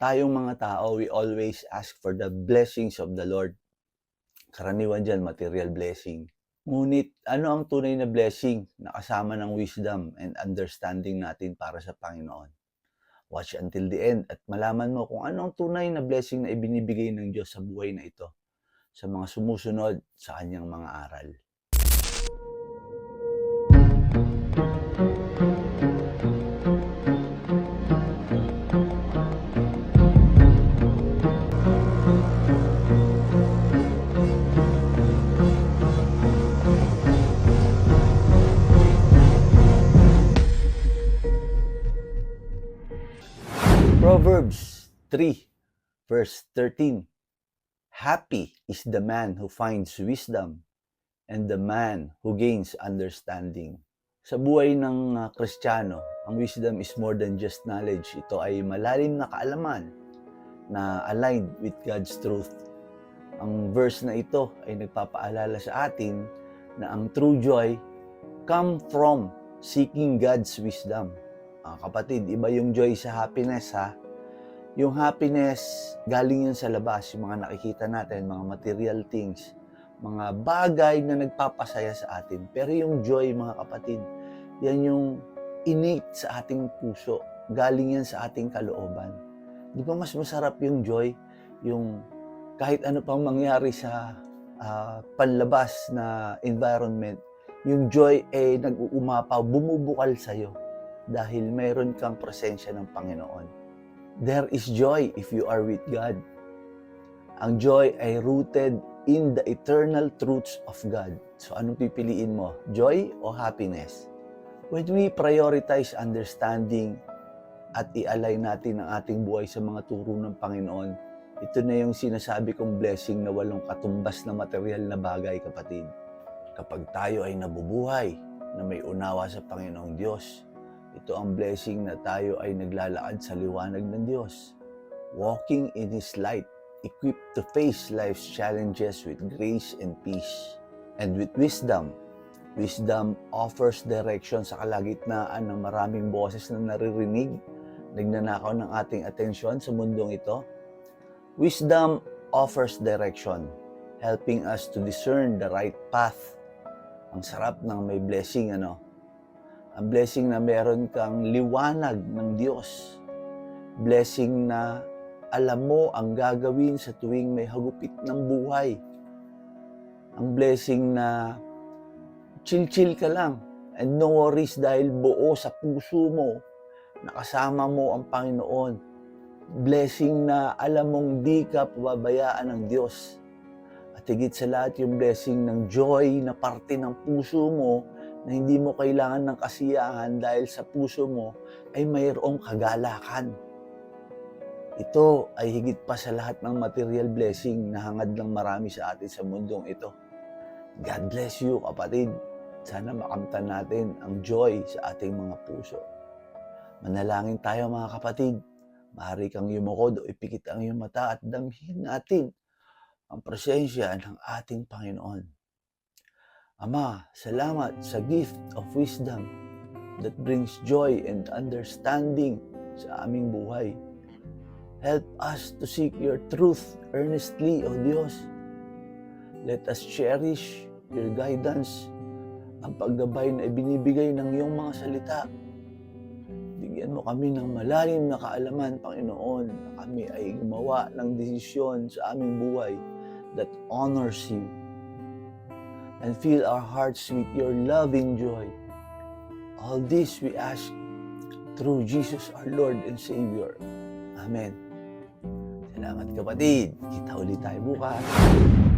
tayong mga tao, we always ask for the blessings of the Lord. Karaniwan dyan, material blessing. Ngunit, ano ang tunay na blessing na kasama ng wisdom and understanding natin para sa Panginoon? Watch until the end at malaman mo kung ano ang tunay na blessing na ibinibigay ng Diyos sa buhay na ito sa mga sumusunod sa kanyang mga aral. Proverbs 3, verse 13. Happy is the man who finds wisdom and the man who gains understanding. Sa buhay ng uh, Kristiyano, ang wisdom is more than just knowledge. Ito ay malalim na kaalaman na aligned with God's truth. Ang verse na ito ay nagpapaalala sa atin na ang true joy come from seeking God's wisdom. Ah, kapatid, iba yung joy sa happiness ha. Yung happiness, galing yun sa labas, yung mga nakikita natin, mga material things, mga bagay na nagpapasaya sa atin. Pero yung joy, mga kapatid, yan yung innate sa ating puso. Galing yan sa ating kalooban. Di ba mas masarap yung joy? Yung kahit ano pang mangyari sa ah, panlabas na environment, yung joy ay nag-uumapaw, bumubukal sa'yo dahil mayroon kang presensya ng Panginoon. There is joy if you are with God. Ang joy ay rooted in the eternal truths of God. So anong pipiliin mo? Joy o happiness? When we prioritize understanding at i-align natin ang ating buhay sa mga turo ng Panginoon, ito na yung sinasabi kong blessing na walong katumbas na material na bagay, kapatid. Kapag tayo ay nabubuhay na may unawa sa Panginoong Diyos, ito ang blessing na tayo ay naglalakad sa liwanag ng Diyos. Walking in His light, equipped to face life's challenges with grace and peace. And with wisdom, wisdom offers direction sa kalagitnaan ng maraming boses na naririnig, nagnanakaw ng ating atensyon sa mundong ito. Wisdom offers direction, helping us to discern the right path. Ang sarap ng may blessing, ano? Ang blessing na meron kang liwanag ng Diyos. Blessing na alam mo ang gagawin sa tuwing may hagupit ng buhay. Ang blessing na chill-chill ka lang and no worries dahil buo sa puso mo, nakasama mo ang Panginoon. Blessing na alam mong di ka pababayaan ng Diyos. At higit sa lahat yung blessing ng joy na parte ng puso mo na hindi mo kailangan ng kasiyahan dahil sa puso mo ay mayroong kagalakan. Ito ay higit pa sa lahat ng material blessing na hangad ng marami sa atin sa mundong ito. God bless you, kapatid. Sana makamtan natin ang joy sa ating mga puso. Manalangin tayo mga kapatid. Maaari kang yumukod o ipikit ang iyong mata at damhin natin ang presensya ng ating Panginoon. Ama, salamat sa gift of wisdom that brings joy and understanding sa aming buhay. Help us to seek your truth earnestly, O Diyos. Let us cherish your guidance, ang paggabay na ibinibigay ng iyong mga salita. Bigyan mo kami ng malalim na kaalaman, Panginoon, na kami ay gumawa ng desisyon sa aming buhay that honors you and fill our hearts with your loving joy. All this we ask through Jesus our Lord and Savior. Amen. Salamat kapatid. Kita ulit tayo bukas.